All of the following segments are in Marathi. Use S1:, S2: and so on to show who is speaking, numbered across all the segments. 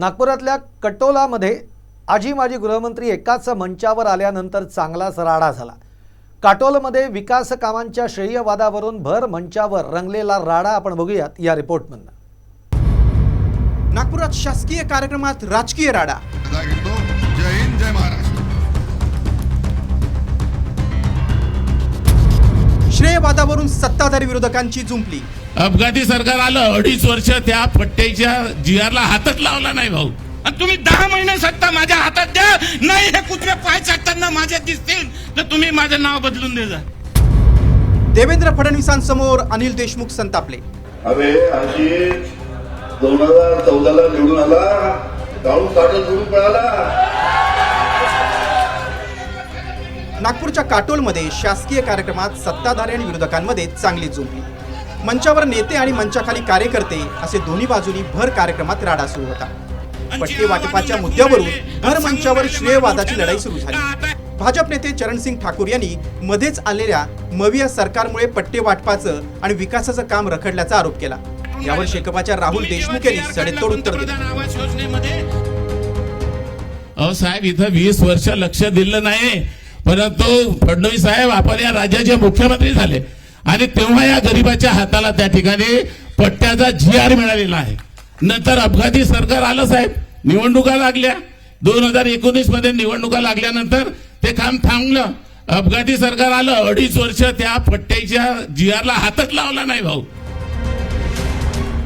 S1: नागपुरातल्या कटोलामध्ये आजी माजी गृहमंत्री एकाच मंचावर आल्यानंतर चांगलाच राडा झाला. काटोलमध्ये विकास कामांच्या श्रेयवादावरून भर मंचावर रंगलेला राडा आपण बघूयात या रिपोर्टमधनं.
S2: नागपुरात शासकीय कार्यक्रमात राजकीय राडा.
S3: जय हिंद जय महाराष्ट्र.
S2: श्रेयवादावरून सत्ताधारी विरोधकांची जुंपली.
S4: अपघाती सरकार आलं अडीच वर्ष त्या पट्ट्याच्या जीआरला हातच लावला नाही भाऊ. आणि तुम्ही दहा महिने सत्ता माझ्या हातात द्या नाही हे कुत्रे पाय चाटताना माझ्या दिसतील तर तुम्ही माझं नाव बदलून दे जा.
S2: देवेंद्र फडणवीसांसमोर अनिल देशमुख संतापले.
S5: अरे आशिष दोन हजार चौदाला निवडून आला काढून पळाला.
S2: नागपूरच्या काटोलमध्ये शासकीय कार्यक्रमात सत्ताधारी आणि विरोधकांमध्ये चांगली जुंपली मंचावर नेते आणि मंचाखाली कार्यकर्ते असे दोन्ही बाजूनी भर कार्यक्रमात राडा सुरू होता. पट्टे वाटपाच्या मुद्द्यावरून भर मंचावर श्रेयवादाची लढाई सुरू झाली. भाजप नेते चरणसिंग ठाकूर यांनी मध्येच आलेल्या मविया सरकारमुळे पट्टे वाटपाचं आणि विकासाचं काम रखडल्याचा आरोप केला. यावर शेकपाच्या राहुल देशमुख यांनी सडेतोड उत्तर दिलं.
S4: साहेब इथं वीस वर्ष लक्ष दिलं नाही परंतु फडणवीस साहेब आपण या राज्याचे मुख्यमंत्री झाले. आणि तेव्हा या गरीबाच्या हाताला त्या ठिकाणी पट्ट्याचा जी आर मिळालेला आहे. नंतर अपघाती सरकार आलं साहेब निवडणुका लागल्या. दोन हजार एकोणीसमध्ये निवडणुका लागल्यानंतर ते काम थांबलं. अपघाती सरकार आलं अडीच वर्ष त्या पट्ट्याच्या जी आरला हातच लावला नाही भाऊ.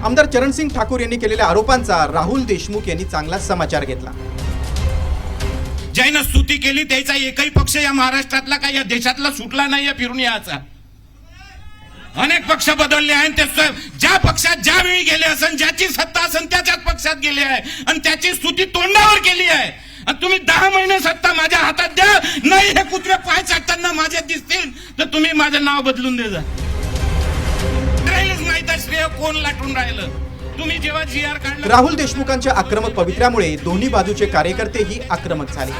S2: आमदार चरणसिंग ठाकूर यांनी केलेल्या आरोपांचा राहुल देशमुख यांनी चांगला समाचार घेतला.
S4: ज्यानं स्तुती केली त्याचा एकही पक्ष या महाराष्ट्रातला काय या देशातला सुटला नाही फिरून याचा अनेक पक्ष बदलले आहेत ते स- ज्या पक्षात ज्या वेळी गेले असन ज्याची सत्ता असन त्याच्याच पक्षात गेले आहे. आणि त्याची स्तुती तोंडावर केली आहे. आणि तुम्ही दहा महिने सत्ता माझ्या हातात द्या नाही हे कुत्रे पाय चाटताना माझ्या दिसतील तर तुम्ही माझं नाव बदलून दे जा राहिलंच नाही तर श्रेय कोण लाटून राहिलं? तुम्ही जेव्हा जी आर काढलं
S2: राहुल देशमुखांच्या आक्रमक पवित्र्यामुळे दोन्ही बाजूचे कार्यकर्तेही आक्रमक झाले.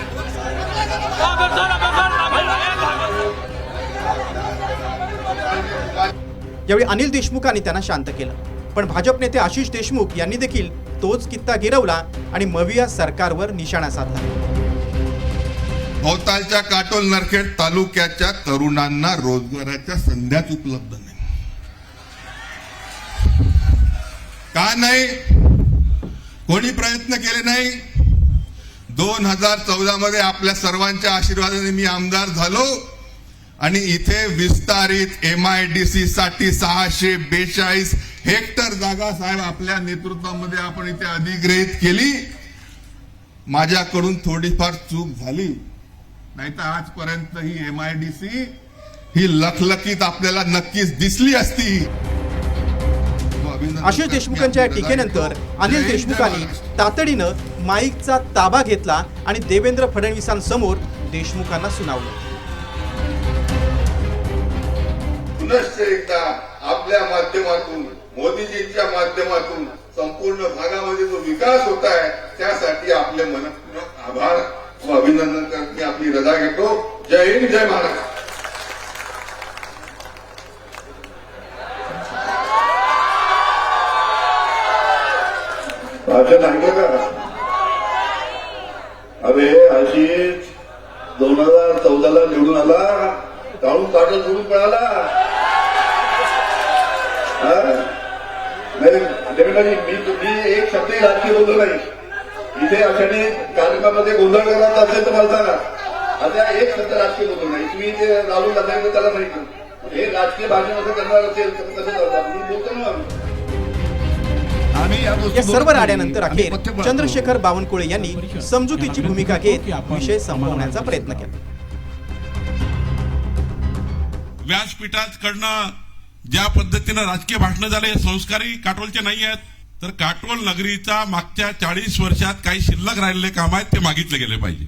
S2: यावेळी अनिल देशमुखांनी त्यांना शांत केलं. पण भाजप नेते आशिष देशमुख यांनी देखील तोच कित्ता गिरवला आणि मविया सरकारवर निशाणा साधला.
S3: भोवतालच्या काटोल नरखेड तालुक्याच्या तरुणांना रोजगाराच्या संध्याच उपलब्ध नाही. का नाही? कोणी प्रयत्न केले नाही? दोन हजार चौदा मध्ये आपल्या सर्वांच्या आशीर्वादाने मी आमदार झालो आणि इथे विस्तारित एम आय डी सी साठी सहाशे बेचाळीस हेक्टर जागा साहेब आपल्या नेतृत्वामध्ये आपण इथे अधिग्रहित केली. माझ्याकडून थोडीफार चूक झाली. नाही तर आजपर्यंत ही एम आय डी सी ही लखलखीत आपल्याला नक्कीच दिसली असती.
S2: आशिष देशमुखांच्या टीकेनंतर अनिल देशमुखांनी तातडीनं माईकचा ताबा घेतला आणि देवेंद्र फडणवीसांसमोर देशमुखांना सुनावलं.
S5: पुनश्च एकदा आपल्या माध्यमातून मोदीजींच्या माध्यमातून संपूर्ण भागामध्ये जो विकास होत आहे त्यासाठी आपले मनपूर्वक आभार व अभिनंदन करत मी आपली रजा घेतो. जय हिंद जय महाराष्ट्र. भाषण ऐकलं का? अरे आशिष दोन हजार चौदाला निवडून आला. काढून काढून सोडून पळाला? नाही मी तुम्ही एक शब्दही राजकीय बोललो नाही. इथे अशाने कार्यक्रमामध्ये गोंधळ करायचा असेल तर मला सांगा आता एक शब्द राजकीय बोललो नाही. तुम्ही ते लावून जाता त्याला माहिती. हे राजकीय भाषणामध्ये करणार असेल तर कसं करतात मी बोलतो ना.
S2: या सर्व राड्यानंतर अखेर चंद्रशेखर बावनकुळे यांनी समजुतीची भूमिका घेत विषय संपवण्याचा प्रयत्न केला
S6: व्यासपीठाकडनं ज्या पद्धतीनं राजकीय भाषणं झाले संस्कारही काटोलचे नाही आहेत तर काटोल नगरीचा मागच्या चाळीस वर्षात काही शिल्लक राहिलेले काम आहेत ते मागितले गेले पाहिजे.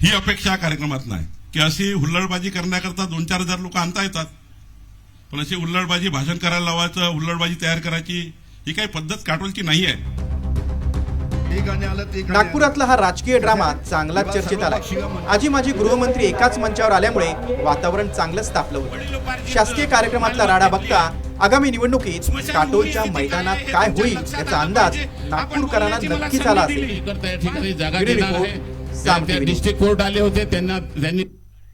S6: ही अपेक्षा कार्यक्रमात नाही. की अशी हुल्लडबाजी करण्याकरता दोन चार हजार लोक आणता येतात. पण अशी हुल्लडबाजी भाषण करायला लावायचं हुल्लडबाजी तयार करायची ही काही पद्धत काटोलची नाही आहे
S2: नागपुरातला हा राजकीय ड्रामा चांगला चर्चेत आला आजी माजी गृहमंत्री एकाच मंचावर आल्यामुळे वातावरण चांगलंच तापलं होतं. शासकीय कार्यक्रमातला राडा बघता आगामी निवडणुकीत काटोलच्या मैदानात काय होईल याचा अंदाज नागपूरकरांना नक्कीच आला असेल.
S7: डिस्ट्रिक्ट कोर्ट आले होते त्यांना त्यांनी